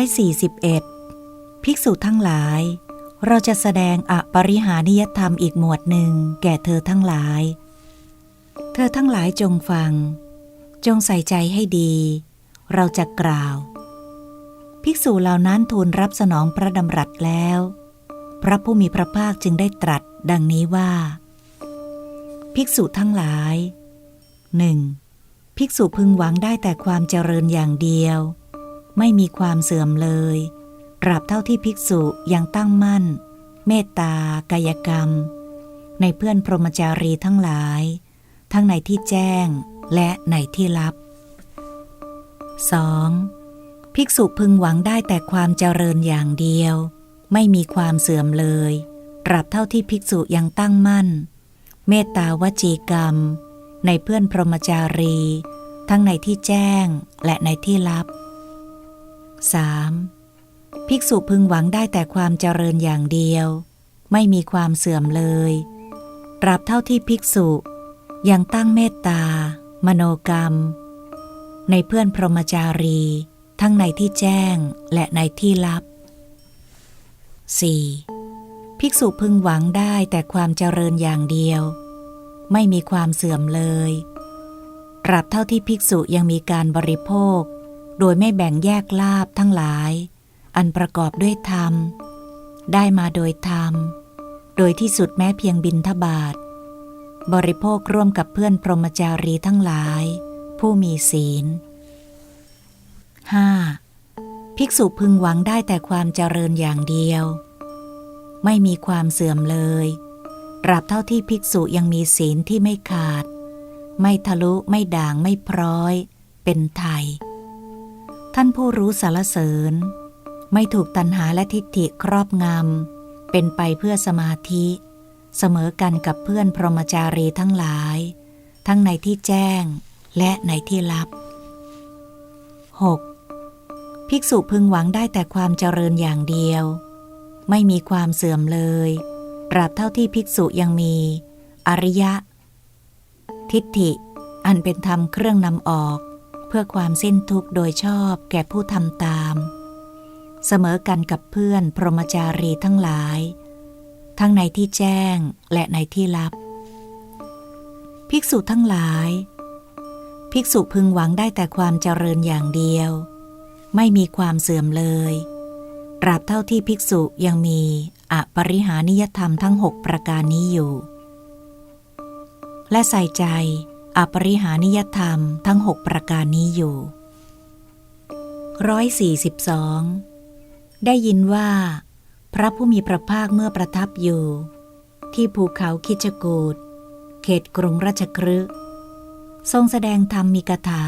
ร้อยสี่สิบเอ็ดภิกษุทั้งหลาย เราจะแสดงอปริหานิยธรรมอีกหมวดหนึ่งแก่เธอทั้งหลาย เธอทั้งหลายจงฟัง จงใส่ใจให้ดี เราจะกล่าว ภิกษุเหล่านั้นทูลรับสนองพระดำรัสแล้ว พระผู้มีพระภาคจึงได้ตรัสดังนี้ว่า ภิกษุทั้งหลายหนึ่งภิกษุพึงหวังได้แต่ความเจริญอย่างเดียว ไม่มีความเสื่อมเลยตราบเท่าที่ภิกษุยังตั้งมั่น เมตตากายกรรม ในเพื่อนพรหมจารีทั้งหลาย ทั้งในที่แจ้งและในที่ลับ 2. ภิกษุพึงหวังได้แต่ความเจริญอย่างเดียว ไม่มีความเสื่อมเลยตราบเท่าที่ภิกษุยังตั้งมั่น เมตตาวจีกรรม ในเพื่อนพรหมจารี ทั้งในที่แจ้งและในที่ลับ 3. ภิกษุพึงหวังได้แต่ความเจริญอย่างเดียว ไม่มีความเสื่อมเลย ตราบเท่าที่ภิกษุยังตั้งเมตตา มโนกรรม ในเพื่อนพรหมจารี ทั้งในที่แจ้งและในที่ลับ 4. ภิกษุพึงหวังได้แต่ความเจริญอย่างเดียว ไม่มีความเสื่อมเลยตราบเท่าที่ภิกษุยังมีการบริโภค โดยไม่แบ่งแยกลาบทั้งหลาย อันประกอบด้วยธรรม ได้มาโดยธรรม โดยที่สุดแม้เพียงบินทบาท บริโภคร่วมกับเพื่อนพรหมจารีทั้งหลาย ผู้มีศีล 5. ภิกษุพึงหวังได้แต่ความเจริญอย่างเดียว ไม่มีความเสื่อมเลยตราบเท่าที่ภิกษุยังมีศีลที่ไม่ขาด ไม่ทะลุไม่ด่างไม่พร้อย เป็นไทย ท่านผู้รู้สารเสริญ ไม่ถูกตัณหาและทิฏฐิครอบงำเป็นไปเพื่อสมาธิ เสมอกันกับเพื่อนพรหมจารีทั้งหลาย ทั้งในที่แจ้งและในที่ลับ 6. ภิกษุพึงหวังได้แต่ความเจริญอย่างเดียว ไม่มีความเสื่อมเลยตราบเท่าที่ภิกษุยังมี อริยะ ทิฏฐิ อันเป็นธรรมเครื่องนำออก เพื่อความสิ้นทุกข์โดยชอบแก่ผู้ทำตาม เสมอกันกับเพื่อนพรหมจารีทั้งหลาย ทั้งในที่แจ้งและในที่ลับ ภิกษุทั้งหลาย ภิกษุพึงหวังได้แต่ความเจริญอย่างเดียว ไม่มีความเสื่อมเลย ตราบเท่าที่ภิกษุยังมีอปริหานิยธรรมทั้งหกประการนี้อยู่ และใส่ใจ อปริหานิยธรรมทั้งหกประการนี้อยู่ร้อยสี่สิบสองได้ยินว่า พระผู้มีพระภาคเมื่อประทับอยู่ ที่ภูเขาคิจกูดเขตกรุงราชครึทรงแสดงธรรมมีกถา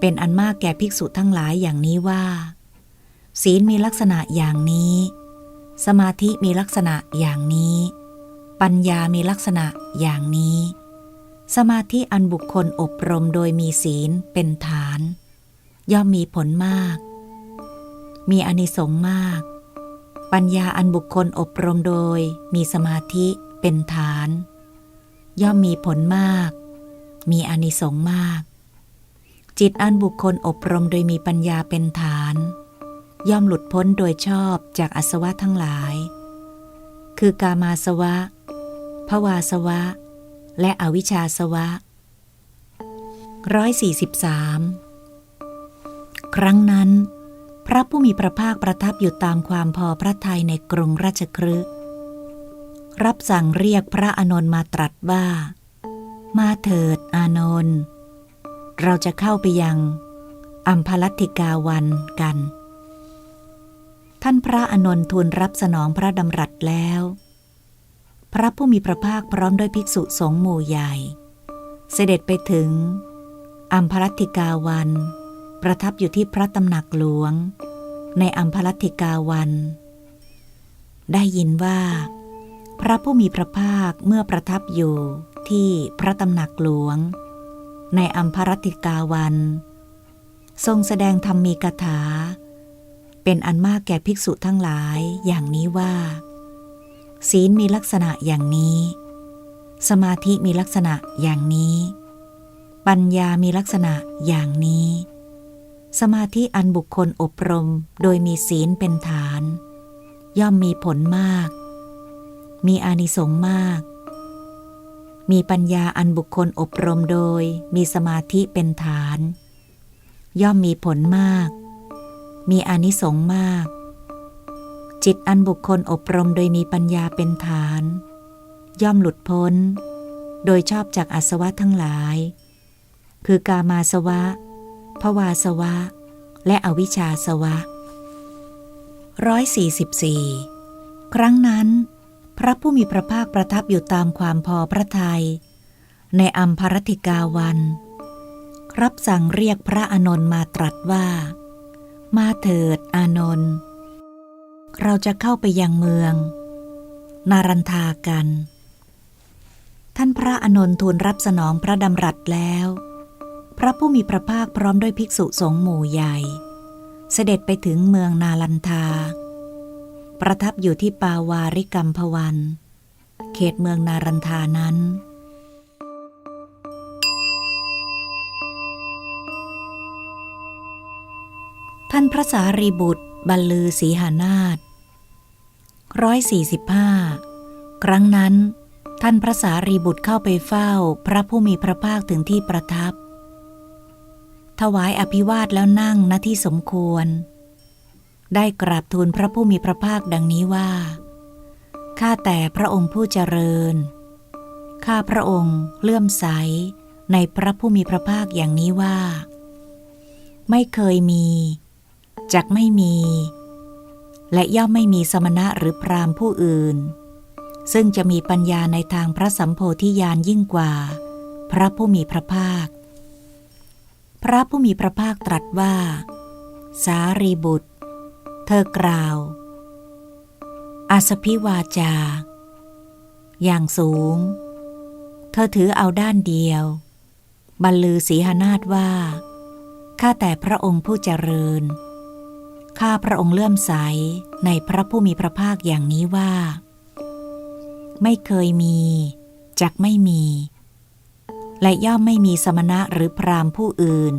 เป็นอันมากแก่ภิกษุทั้งหลายอย่างนี้ว่า ศีลมีลักษณะอย่างนี้ สมาธิมีลักษณะอย่างนี้ ปัญญามีลักษณะอย่างนี้ สมาธิอันบุคคลอบรมโดยมีศีลเป็นฐาน ย่อมมีผลมาก มีอนิสงส์มาก ปัญญาอันบุคคลอบรมโดยมีสมาธิเป็นฐาน ย่อมมีผลมาก มีอนิสงส์มาก จิตอันบุคคลอบรมโดยมีปัญญาเป็นฐาน ย่อมหลุดพ้นโดยชอบจากอสวะทั้งหลาย คือกามาสวะภวาสวะ และอวิชชาสวะร้อยสี่สิบสามครั้งนั้น พระผู้มีพระภาคประทับอยู่ตามความพอพระทัยในกรุงราชครึรับสั่งเรียกพระอานนท์มาตรัสว่า มาเถิดอานนท์เราจะเข้าไปยังอัมพลัตติกาวันกัน ท่านพระอานนท์ทูลรับสนองพระดำรัสแล้ว พระผู้มีพระภาคพร้อมด้วยภิกษุสงฆ์หมู่ใหญ่ เสด็จไปถึง อัมพลัตติกาวัน ประทับอยู่ที่พระตำหนักหลวง ในอัมพลัตติกาวัน ได้ยินว่า พระผู้มีพระภาคเมื่อประทับอยู่ที่พระตำหนักหลวง ในอัมพรัตติกาวัน ทรงแสดงธรรมมีกถา เป็นอันมากแก่ภิกษุทั้งหลายอย่างนี้ว่า ศีลมีลักษณะอย่างนี้ สมาธิมีลักษณะอย่างนี้ ปัญญามีลักษณะอย่างนี้ สมาธิอันบุคคลอบรมโดยมีศีลเป็นฐาน ย่อมมีผลมาก มีอานิสงส์มาก มีปัญญาอันบุคคลอบรมโดยมีสมาธิเป็นฐาน ย่อมมีผลมาก มีอานิสงส์มาก จิตอันบุคคลอบรมโดยมีปัญญาเป็นฐาน ย่อมหลุดพ้น โดยชอบจากอาสวะทั้งหลาย คือกามาสวะภวาสวะ และอวิชชาสวะร้อยสี่สิบสี่ครั้งนั้น พระผู้มีพระภาคประทับอยู่ตามความพอพระทัยในอัมพรติกาวัน รับสั่งเรียกพระอานนท์มาตรัสว่า มาเถิด อานนท์ เราจะเข้าไปยังเมือง นารันทากัน ท่านพระอานนทูลรับสนองพระดำรัสแล้ว พระผู้มีพระภาคพร้อมด้วยภิกษุสงฆ์หมู่ใหญ่ เสด็จไปถึงเมืองนาลันทา ประทับอยู่ที่ปาวาริกัมพวัน เขตเมืองนารันทานั้นท่านพระสารีบุตร บรรลือสีหานาถร้อยสี่สิบห้าครั้งนั้นท่านพระสารีบุตรเข้าไปเฝ้าพระผู้มีพระภาคถึงที่ประทับ ถวายอภิวาทแล้วนั่งณที่สมควร ได้กราบทูลพระผู้มีพระภาคดังนี้ว่า ข้าแต่พระองค์ผู้เจริญ ข้าพระองค์เลื่อมใสในพระผู้มีพระภาคอย่างนี้ว่า ไม่เคยมี จักไม่มี และย่อมไม่มีสมณะหรือพราหมณ์ผู้อื่น ซึ่งจะมีปัญญาในทางพระสัมโพธิญาณยิ่งกว่า พระผู้มีพระภาค พระผู้มีพระภาคตรัสว่า สารีบุตร เธอกล่าวอาสพิวาจา อย่างสูง เธอถือเอาด้านเดียว บรรลือสีหนาฏว่า ข้าแต่พระองค์ผู้เจริญ ข้าพระองค์เลื่อมใสในพระผู้มีพระภาคอย่างนี้ว่า ไม่เคยมี จักไม่มี และย่อมไม่มีสมณะหรือพราหมณ์ผู้อื่น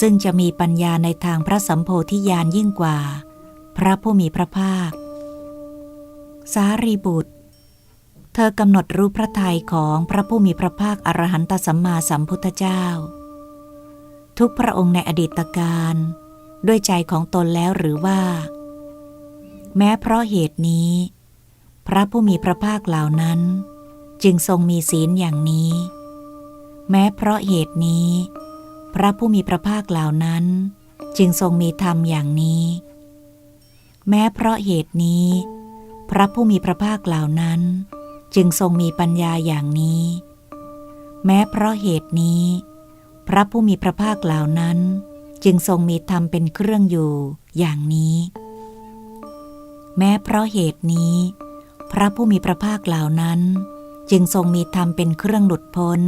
ซึ่งจะมีปัญญาในทางพระสัมโพธิญาณยิ่งกว่า พระผู้มีพระภาค สารีบุตร เธอกำหนดรู้พระทัยของพระผู้มีพระภาคอรหันตสัมมาสัมพุทธเจ้า ทุกพระองค์ในอดีตการ ด้วยใจของตนแล้วหรือว่า แม้เพราะเหตุนี้ พระผู้มีพระภาคเหล่านั้น จึงทรงมีศีลอย่างนี้ แม้เพราะเหตุนี้ พระผู้มีพระภาคเหล่านั้น จึงทรงมีธรรมอย่างนี้ แม้เพราะเหตุนี้ พระผู้มีพระภาคเหล่านั้น จึงทรงมีปัญญาอย่างนี้ แม้เพราะเหตุนี้ พระผู้มีพระภาคเหล่านั้น จึงทรงมีธรรมเป็นเครื่องอยู่อย่างนี้ แม้เพราะเหตุนี้ พระผู้มีพระภาคเหล่านั้น จึงทรงมีธรรมเป็นเครื่องหลุดพ้น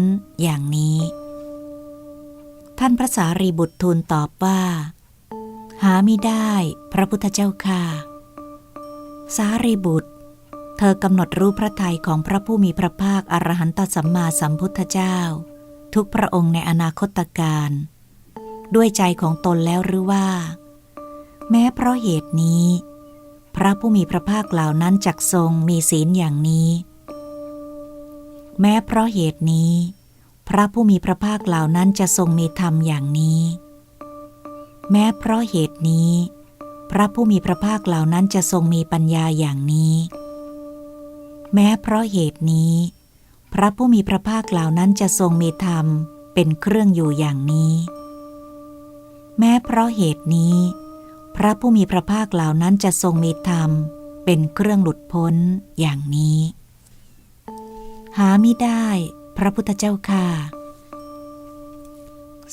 อย่างนี้ ท่านพระสารีบุตรทูลตอบว่า หาไม่ได้พระพุทธเจ้าค่ะ สารีบุตร เธอกำหนดรู้พระทัยของพระผู้มีพระภาคอรหันตสัมมาสัมพุทธเจ้า ทุกพระองค์ในอนาคตการ ด้วยใจของตนแล้วหรือว่า แม้เพราะเหตุนี้ พระผู้มีพระภาคเหล่านั้นจักทรงมีศีลอย่างนี้ แม้เพราะเหตุนี้ พระผู้มีพระภาคเหล่านั้นจะทรงมีธรรมอย่างนี้ แม้เพราะเหตุนี้ พระผู้มีพระภาคเหล่านั้นจะทรงมีปัญญาอย่างนี้ แม้เพราะเหตุนี้ พระผู้มีพระภาคเหล่านั้นจะทรงมีธรรมเป็นเครื่องอยู่อย่างนี้ แม้เพราะเหตุนี้ พระผู้มีพระภาคเหล่านั้นจะทรงมีธรรม เป็นเครื่องหลุดพ้นอย่างนี้ หาไม่ได้ พระพุทธเจ้าค่ะ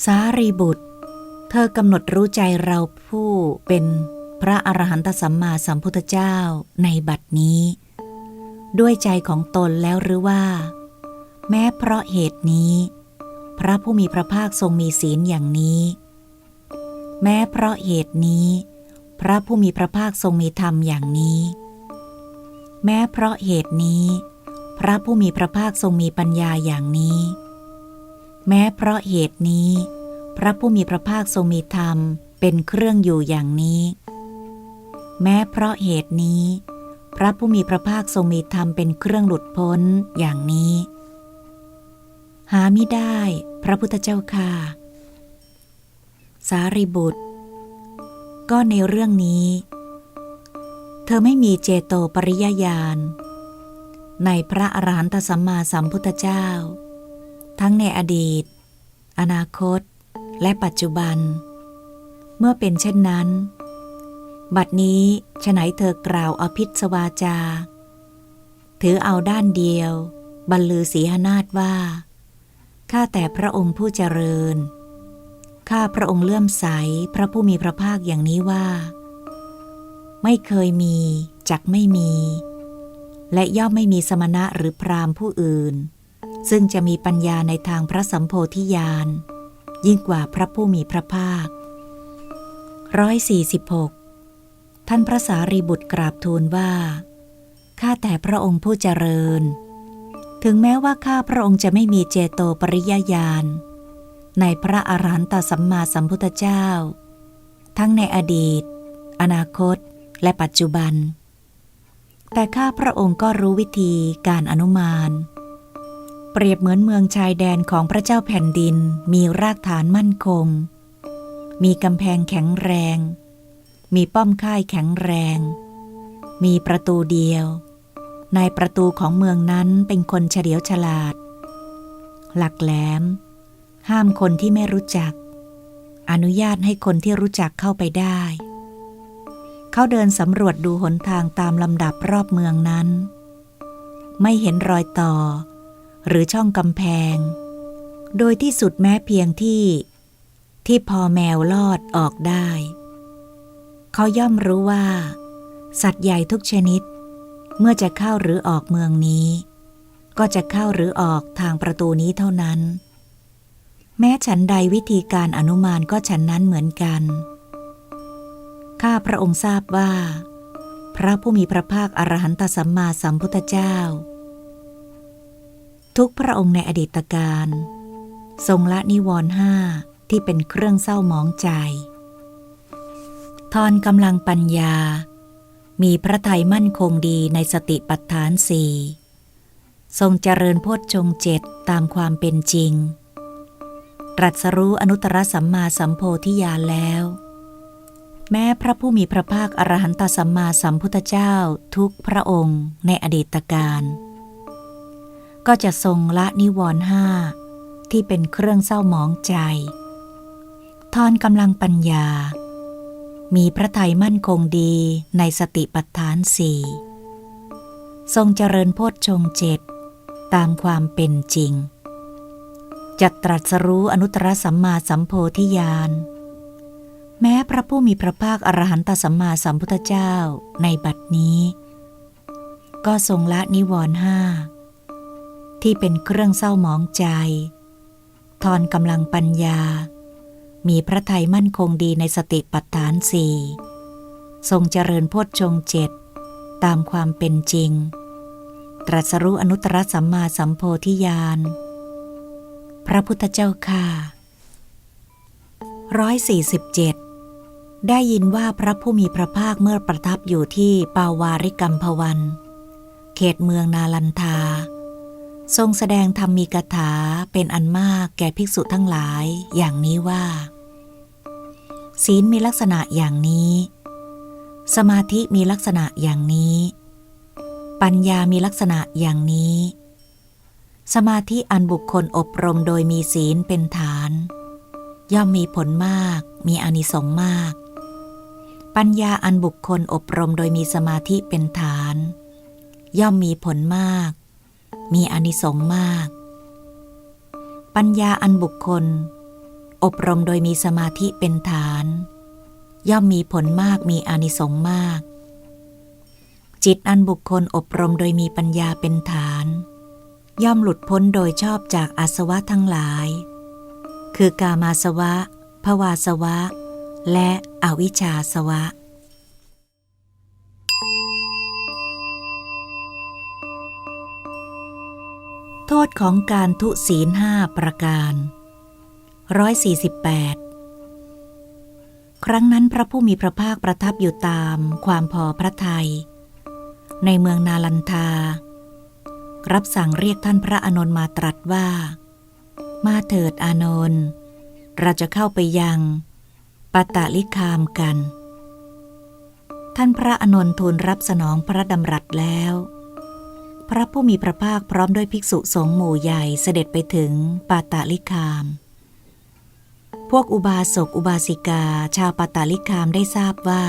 สารีบุตร เธอกำหนดรู้ใจเราผู้เป็นพระอรหันตสัมมาสัมพุทธเจ้าในบัดนี้ ด้วยใจของตนแล้วหรือว่า แม้เพราะเหตุนี้ พระผู้มีพระภาคทรงมีศีลอย่างนี้ แม้เพราะเหตุนี้ พระผู้มีพระภาคทรงมีธรรมอย่างนี้ แม้เพราะเหตุนี้ พระผู้มีพระภาคทรงมีปัญญาอย่างนี้ แม้เพราะเหตุนี้ พระผู้มีพระภาคทรงมีธรรมเป็นเครื่องอยู่อย่างนี้ แม้เพราะเหตุนี้ พระผู้มีพระภาคทรงมีธรรมเป็นเครื่องหลุดพ้นอย่างนี้ หาไม่ได้ พระพุทธเจ้าค่ะ สารีบุตร ก็ในเรื่องนี้ เธอไม่มีเจโตปริยญาณ ในพระอรหันตสัมมาสัมพุทธเจ้า ทั้งในอดีต อนาคต และปัจจุบัน เมื่อเป็นเช่นนั้น บัดนี้ฉไหนเธอกล่าวอภิสวาจา ถือเอาด้านเดียว บรรลือสีหนาฏว่า ข้าแต่พระองค์ผู้เจริญ ข้าพระองค์เลื่อมใสพระผู้มีพระภาคอย่างนี้ว่า ไม่เคยมี จักไม่มี และย่อมไม่มีสมณะหรือพราหมณ์ผู้อื่น ซึ่งจะมีปัญญาในทางพระสัมโพธิญาณ ยิ่งกว่าพระผู้มีพระภาคร้อยสี่สิบหกท่านพระสารีบุตรกราบทูลว่า ข้าแต่พระองค์ผู้เจริญ ถึงแม้ว่าข้าพระองค์จะไม่มีเจโตปริยญาณ ในพระอรหันตสัมมาสัมพุทธเจ้า ทั้งในอดีต อนาคต และปัจจุบัน แต่ข้าพระองค์ก็รู้วิธีการอนุมาน เปรียบเหมือนเมืองชายแดนของพระเจ้าแผ่นดินมีรากฐานมั่นคง มีกำแพงแข็งแรง มีป้อมค่ายแข็งแรง มีประตูเดียว ในประตูของเมืองนั้นเป็นคนเฉลียวฉลาด หลักแหลม ห้ามคนที่ไม่รู้จัก อนุญาตให้คนที่รู้จักเข้าไปได้ เขาเดินสำรวจดูหนทางตามลำดับรอบเมืองนั้น ไม่เห็นรอยต่อ หรือช่องกำแพง โดยที่สุดแม้เพียงที่ ที่พอแมวลอดออกได้ เขาย่อมรู้ว่า สัตว์ใหญ่ทุกชนิด เมื่อจะเข้าหรือออกเมืองนี้ ก็จะเข้าหรือออกทางประตูนี้เท่านั้น แม้ฉันใดวิธีการอนุมานก็ฉันนั้นเหมือนกัน ข้าพระองค์ทราบว่า พระผู้มีพระภาคอรหันตสัมมาสัมพุทธเจ้า ทุกพระองค์ในอดีตการ ทรงละนิวรณ์ห้าที่เป็นเครื่องเศร้าหมองใจ ทอนกำลังปัญญา มีพระทัยมั่นคงดีในสติปัฏฐานสี่ทรงเจริญโพชฌงค์เจ็ดตามความเป็นจริง รัสรู้อนุตตรสัมมาสัมโพธิญาณแล้ว แม้พระผู้มีพระภาคอรหันตสัมมาสัมพุทธเจ้าทุกพระองค์ในอดีตการ ก็จะทรงละนิวรณ์ห้าที่เป็นเครื่องเศร้าหมองใจ ทอนกำลังปัญญา มีพระทัยมั่นคงดีในสติปัฏฐานสี่ทรงเจริญโพชฌงเจ็ดตามความเป็นจริง จัดตรัสรู้อนุตตรสัมมาสัมโพธิญาณ แม้พระผู้มีพระภาคอรหันตสัมมาสัมพุทธเจ้าในบัดนี้ ก็ทรงละนิวรณ์ห้าที่เป็นเครื่องเศร้าหมองใจ ทอนกำลังปัญญา มีพระทัยมั่นคงดีในสติปัฏฐานสี่ทรงเจริญโพชฌงเจ็ดตามความเป็นจริง ตรัสรู้อนุตตรสัมมาสัมโพธิญาณ พระพุทธเจ้าค่ะร้อยสี่สิบเจ็ดได้ยินว่าพระผู้มีพระภาคเมื่อประทับอยู่ที่ปาวาริกัมพวัน เขตเมืองนาลันทา ทรงแสดงธรรมมีกถาเป็นอันมากแก่ภิกษุทั้งหลายอย่างนี้ว่า ศีลมีลักษณะอย่างนี้ สมาธิมีลักษณะอย่างนี้ ปัญญามีลักษณะอย่างนี้ สมาธิอันบุคคลอบรมโดยมีศีลเป็นฐาน ย่อมมีผลมาก มีอนิสงส์มาก ปัญญาอันบุคคลอบรมโดยมีสมาธิเป็นฐาน ย่อมมีผลมาก มีอนิสงส์มาก ปัญญาอันบุคคล อบรมโดยมีสมาธิเป็นฐาน ย่อมมีผลมากมีอนิสงส์มาก จิตอันบุคคลอบรมโดยมีปัญญาเป็นฐาน ย่อมหลุดพ้นโดยชอบจากอาสวะทั้งหลาย คือกามาสวะ ภวาสวะ และอวิชชาสวะ โทษของการทุศีลห้าประการร้อยสี่สิบแปดครั้งนั้นพระผู้มีพระภาคประทับอยู่ตามความพอพระทัยในเมืองนาลันทา รับสั่งเรียกท่านพระอานนท์มาตรัสว่า มาเถิดอานนท์เราจะเข้าไปยังปตตลิคามกัน ท่านพระอานนท์ทูลรับสนองพระดำรัสแล้ว พระผู้มีพระภาคพร้อมด้วยภิกษุสงฆ์หมู่ใหญ่เสด็จไปถึงปาตาลิคาม พวกอุบาสกอุบาสิกาชาวปาตาลิคามได้ทราบว่า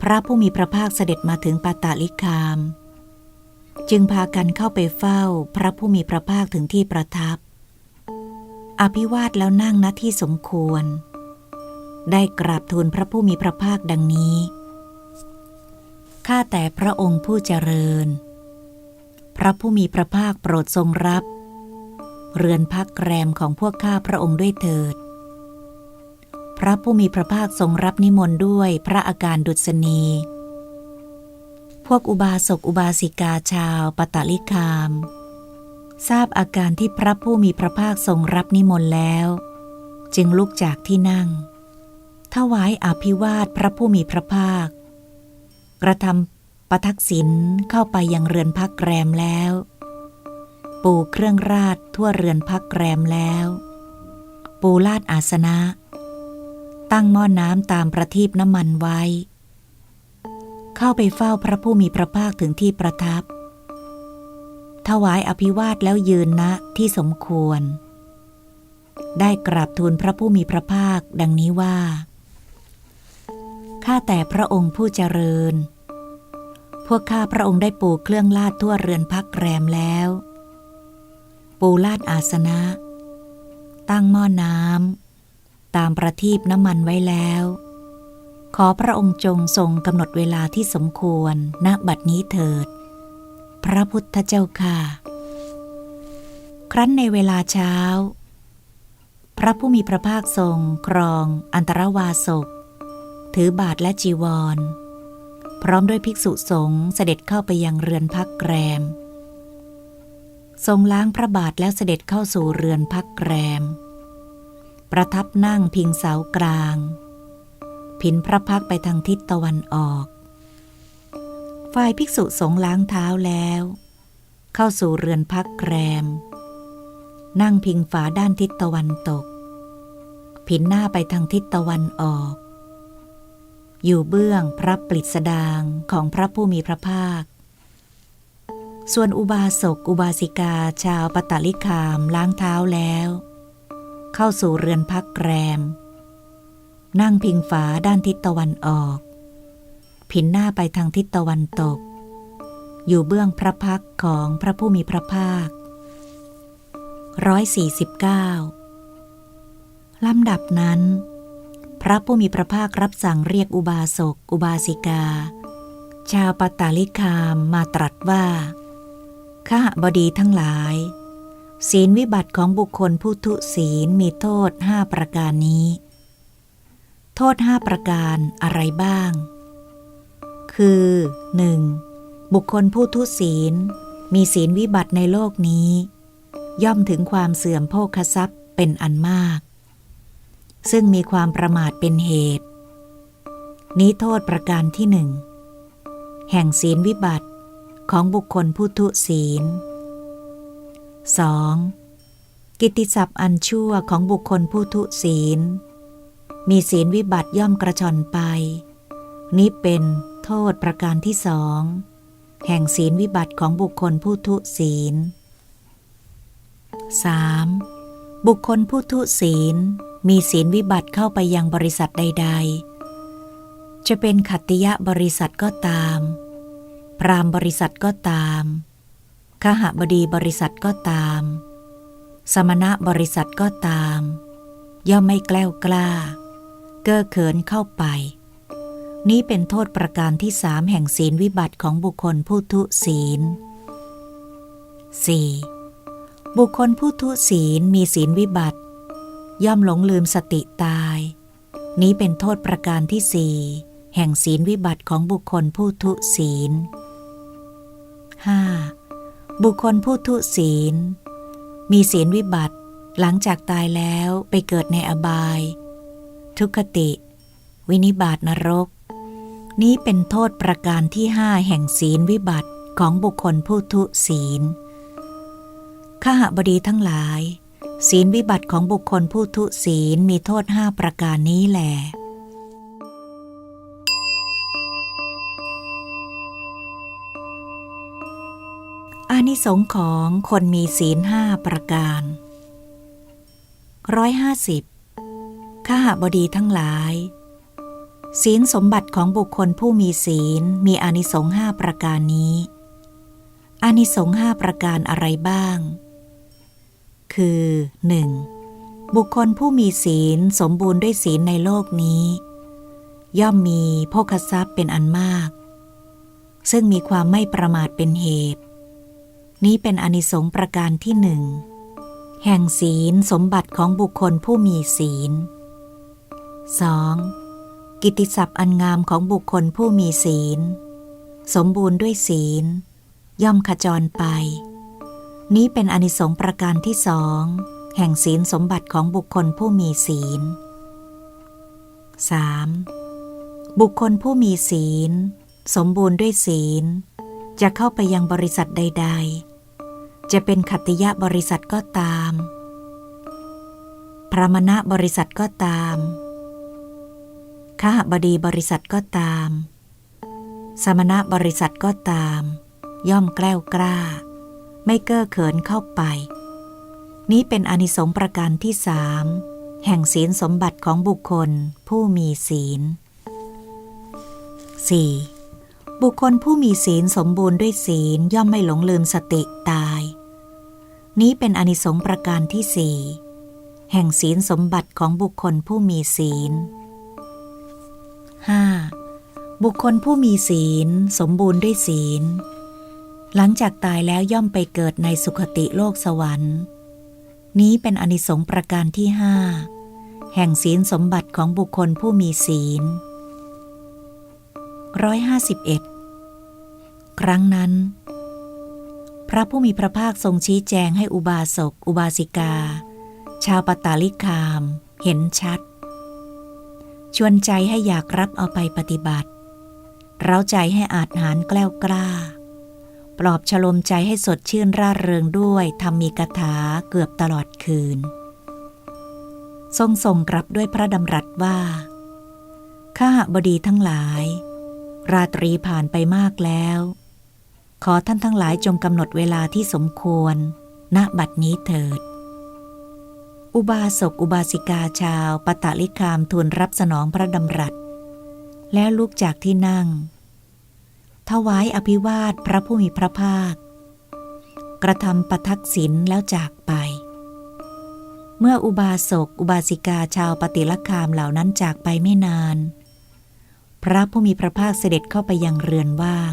พระผู้มีพระภาคเสด็จมาถึงปาตาลิคาม จึงพากันเข้าไปเฝ้าพระผู้มีพระภาคถึงที่ประทับ อภิวาทแล้วนั่งณที่สมควร ได้กราบทูลพระผู้มีพระภาคดังนี้ข้าแต่พระองค์ผู้เจริญ พระผู้มีพระภาคโปรดทรงรับ เรือนพักแรมของพวกข้าพระองค์ด้วยเถิด พระผู้มีพระภาคทรงรับนิมนต์ด้วยพระอาการดุษณี วกอุบาสกอุบาสิกาชาวปตาลิคาม ทราบอาการที่พระผู้มีพระภาคทรงรับนิมนต์แล้ว จึงลุกจากที่นั่ง ถวายอภิวาทพระผู้มีพระภาค กระทำประทักษิณเข้าไปยังเรือนพักแรมแล้ว ปูเครื่องราดทั่วเรือนพักแรมแล้ว ปูลาดอาสนะ ตั้งหม้อน้ำตามประทีปน้ำมันไว้ เข้าไปเฝ้าพระผู้มีพระภาคถึงที่ประทับ ถวายอภิวาทแล้วยืนณที่สมควร ได้กราบทูลพระผู้มีพระภาคดังนี้ว่า ข้าแต่พระองค์ผู้เจริญ พวกข้าพระองค์ได้ปูเครื่องลาดทั่วเรือนพักแรมแล้ว ปูลาดอาสนะ ตั้งหม้อน้ำตามประทีปน้ำมันไว้แล้ว ขอพระองค์จงทรงกำหนดเวลาที่สมควรณบัดนี้เถิด พระพุทธเจ้าค่ะ ครั้นในเวลาเช้า พระผู้มีพระภาคทรงครอง อันตรวาสกถือบาทและจีวร พร้อมด้วยภิกษุสงฆ์เสด็จเข้าไปยังเรือนพักแรม ทรงล้างพระบาทแล้วเสด็จเข้าสู่เรือนพักแรม ประทับนั่งพิงเสากลาง ผินพระพักไปทางทิศตะวันออก ฝ่ายภิกษุสงฆ์ล้างเท้าแล้ว เข้าสู่เรือนพักแรม นั่งพิงฝาด้านทิศตะวันตก ผินหน้าไปทางทิศตะวันออก อยู่เบื้องพระปริสดางของพระผู้มีพระภาค ส่วนอุบาสกอุบาสิกาชาวปตาลิคามล้างเท้าแล้ว เข้าสู่เรือนพักแรม นั่งพิงฝาด้านทิศตะวันออก ผินหน้าไปทางทิศตะวันตก อยู่เบื้องพระพักของพระผู้มีพระภาคร้อยสี่สิบเก้าลำดับนั้น พระผู้มีพระภาครับสั่งเรียกอุบาสก อุบาสิกา ชาวปตาลิคามมาตรัสว่า ข้าบดีทั้งหลาย ศีลวิบัติของบุคคลผู้ทุศีลมีโทษห้าประการนี้ โทษห้าประการอะไรบ้าง คือ 1. บุคคลผู้ทุศีล มีศีลวิบัติในโลกนี้ ย่อมถึงความเสื่อมโภคทรัพย์เป็นอันมาก ซึ่งมีความประมาทเป็นเหตุ นี้โทษประการที่หนึ่งแห่งศีลวิบัติของบุคคลผู้ทุศีล 2. กิตติศัพท์อันชั่วของบุคคลผู้ทุศีล มีศีลวิบัติย่อมกระชอนไป นี้เป็นโทษประการที่สอง แห่งศีลวิบัติของบุคคลผู้ทุศีล 3. บุคคลผู้ทุศีล มีศีลวิบัติเข้าไปยังบริษัทใด ๆ จะเป็นขัตติยะบริษัทก็ตาม พรามบริษัทก็ตามขหบดีบริษัทก็ตาม สมณะบริษัทก็ตาม ย่อมไม่แกล้วกล้า เก้อเขินเข้าไป นี้เป็นโทษประการที่สามแห่งศีลวิบัติของบุคคลผู้ทุศีล 4. บุคคลผู้ทุศีลมีศีลวิบัติ ย่อมหลงลืมสติตาย นี้เป็นโทษประการที่สี่แห่งศีลวิบัติของบุคคลผู้ทุศีล 5. บุคคลผู้ทุศีล มีศีลวิบัติหลังจากตายแล้วไปเกิดในอบาย ทุกติ วินิบาตนรก นี้เป็นโทษประการที่ห้าแห่งศีลวิบัติของบุคคลผู้ทุศีลข้าหบดีทั้งหลาย ศีลวิบัติของบุคคลผู้ทุศีลมีโทษห้าประการนี้แหละอานิสงของคนมีศีลห้าประการร้อยห้าสิบ ข้าหบดีทั้งหลาย ศีลสมบัติของบุคคลผู้มีศีลมีอานิสงส์ห้าประการนี้อานิสงส์ห้าประการอะไรบ้าง คือ 1. บุคคลผู้มีศีลสมบูรณ์ด้วยศีลในโลกนี้ ย่อมมีโภคทรัพย์เป็นอันมาก ซึ่งมีความไม่ประมาทเป็นเหตุ นี้เป็นอนิสงส์ประการที่หนึ่ง แห่งศีลสมบัติของบุคคลผู้มีศีล 2. กิตติศัพท์อันงามของบุคคลผู้มีศีล สมบูรณ์ด้วยศีล ย่อมขจรไป นี้เป็นอนิสงส์ประการที่สองแห่งศีลสมบัติของบุคคลผู้มีศีล 3. บุคคลผู้มีศีล สมบูรณ์ด้วยศีล จะเข้าไปยังบริษัทใด ๆ จะเป็นขัตติยะบริษัทก็ตาม พระมณะบริษัทก็ตาม ข้าบดีบริษัทก็ตาม สมณะบริษัทก็ตาม ย่อมแกล้วกล้า ไม่เก้อเขินเข้าไป นี้เป็นอนิสงส์ประการที่สามแห่งศีลสมบัติของบุคคลผู้มีศีล 4. บุคคลผู้มีศีลสมบูรณ์ด้วยศีลย่อมไม่หลงลืมสติตาย นี้เป็นอนิสงส์ประการที่สี่แห่งศีลสมบัติของบุคคลผู้มีศีล 5. บุคคลผู้มีศีล สมบูรณ์ด้วยศีล หลังจากตายแล้วย่อมไปเกิดในสุคติโลกสวรรค์ นี้เป็นอนิสงส์ประการที่ห้าแห่งศีลสมบัติของบุคคลผู้มีศีลร้อยห้าสิบเอ็ดครั้งนั้น พระผู้มีพระภาคทรงชี้แจงให้อุบาสก อุบาสิกา ชาวปตาลิคาม เห็นชัด ชวนใจให้อยากรับเอาไปปฏิบัติ เร้าใจให้อาจหารแกล้วกล้า ปลอบฉลมใจให้สดชื่นร่าเริงด้วยทำมีกถาเกือบตลอดคืน ทรงส่งกลับด้วยพระดำรัสว่า ข้าบดีทั้งหลาย ราตรีผ่านไปมากแล้ว ขอท่านทั้งหลายจงกำหนดเวลาที่สมควร ณบัดนี้เถิด อุบาสกอุบาสิกาชาวปตะลิคามทูลรับสนองพระดำรัส แล้วลุกจากที่นั่ง ถวายอภิวาทพระผู้มีพระภาค กระทำประทักษิณแล้วจากไป เมื่ออุบาสกอุบาสิกาชาวปฏิลคามเหล่านั้นจากไปไม่นาน พระผู้มีพระภาคเสด็จเข้าไปยังเรือนว่าง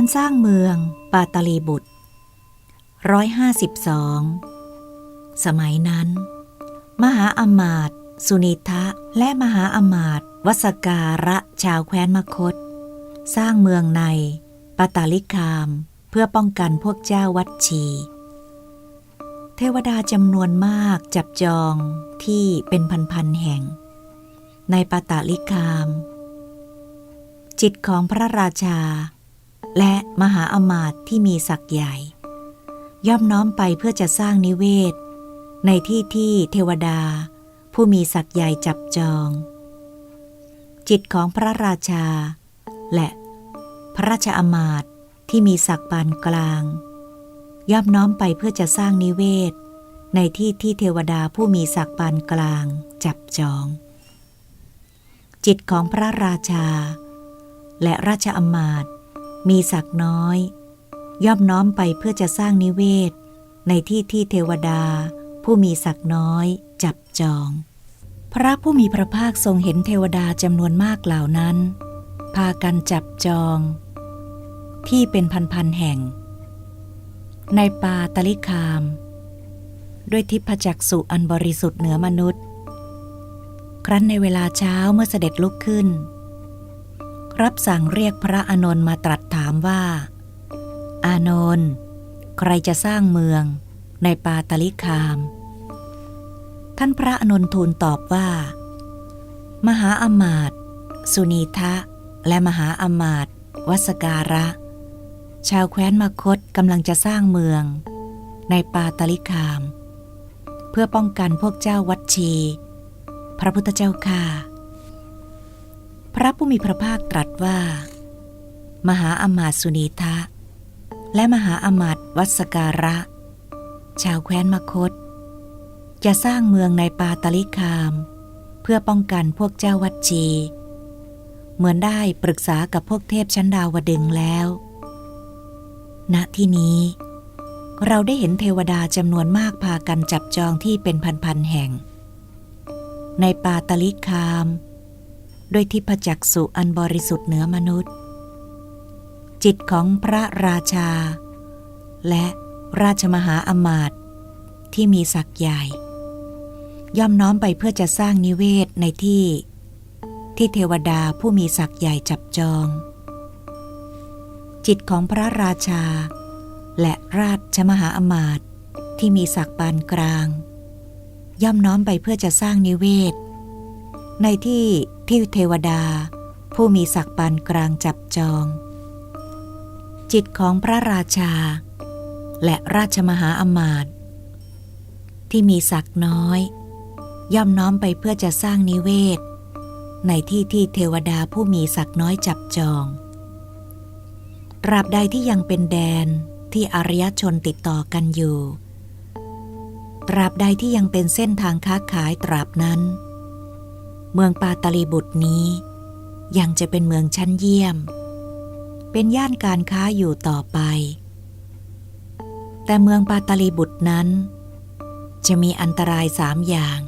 การสร้างเมืองปาตาลีบุตรร้อยห้าสิบสองสมัยนั้น มหาอมาตสุนิทะและมหาอมาตวสการะชาวแคว้นมคต สร้างเมืองในปาตาลิคามเพื่อป้องกันพวกเจ้าวัดชี เทวดาจำนวนมากจับจองที่เป็นพันๆแห่ง ในปาตาลิคาม จิตของพระราชา และมหาอมาตย์ที่มีศักย์ใหญ่ ย่อมน้อมไปเพื่อจะสร้างนิเวศ ในที่ที่เทวดา ผู้มีศักย์ใหญ่จับจอง จิตของพระราชา และพระราชอมาตย์ที่มีศักดิ์ปานกลาง ย่อมน้อมไปเพื่อจะสร้างนิเวศ ในที่ที่เทวดาผู้มีศักดิ์ปานกลางจับจอง จิตของพระราชา และราชอมาตย์ มีศักย์น้อย ย่อมน้อมไปเพื่อจะสร้างนิเวศ ในที่ที่เทวดา ผู้มีศักย์น้อย จับจอง พระผู้มีพระภาคทรงเห็นเทวดาจำนวนมากเหล่านั้น พากันจับจอง ที่เป็นพันๆแห่ง ในปาตลิคาม ด้วยทิพจักสุอันบริสุทธิ์เหนือมนุษย์ ครั้นในเวลาเช้าเมื่อเสด็จลุกขึ้น รับสั่งเรียกพระอานนท์มาตรัสถามว่า อานนท์ใครจะสร้างเมืองในปาตลิคาม ท่านพระอานนท์ทูลตอบว่า มหาอมาตย์สุนีทะ และมหาอมาตย์วสการะ ชาวแคว้นมคตกำลังจะสร้างเมือง ในปาตลิคาม เพื่อป้องกันพวกเจ้าวัดชี พระพุทธเจ้าค่ะ พระผู้มีพระภาคตรัสว่า มหาอมาตสุนีทะ และมหาอมาตวัสการะ ชาวแคว้นมคต จะสร้างเมืองในปาตลิคาม เพื่อป้องกันพวกเจ้าวัดชีเหมือนได้ปรึกษากับพวกเทพชั้นดาวดึงแล้ว ณที่นี้ เราได้เห็นเทวดาจำนวนมากพากันจับจองที่เป็นพันๆแห่ง ในปาตลิคาม ด้วยทิพจักสุอันบริสุทธิ์เหนือมนุษย์ จิตของพระราชา และราชมหาอมาตย์ที่มีศักย์ใหญ่ ย่อมน้อมไปเพื่อจะสร้างนิเวศในที่ ที่เทวดาผู้มีศักย์ใหญ่จับจอง จิตของพระราชา และราชมหาอมาตย์ที่มีศักดิ์ปานกลาง ย่อมน้อมไปเพื่อจะสร้างนิเวศ ในที่ที่เทวดา ผู้มีศักดิ์ปานกลางจับจอง จิตของพระราชา และราชมหาอมาตย์ที่มีศักดิ์น้อย ย่อมน้อมไปเพื่อจะสร้างนิเวศ ในที่ที่เทวดาผู้มีศักดิ์น้อยจับจองตราบใดที่ยังเป็นแดนที่อารยชนติดต่อกันอยู่ตราบใดที่ยังเป็นเส้นทางค้าขายตราบนั้น เมืองปาตลีบุตรนี้ ยังจะเป็นเมืองชั้นเยี่ยม เป็นย่านการค้าอยู่ต่อไป แต่เมืองปาตลีบุตรนั้น จะมีอันตรายสามอย่าง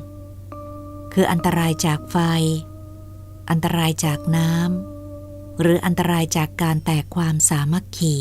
คืออันตรายจากไฟ อันตรายจากน้ำหรืออันตรายจากการแตกความสามัคคี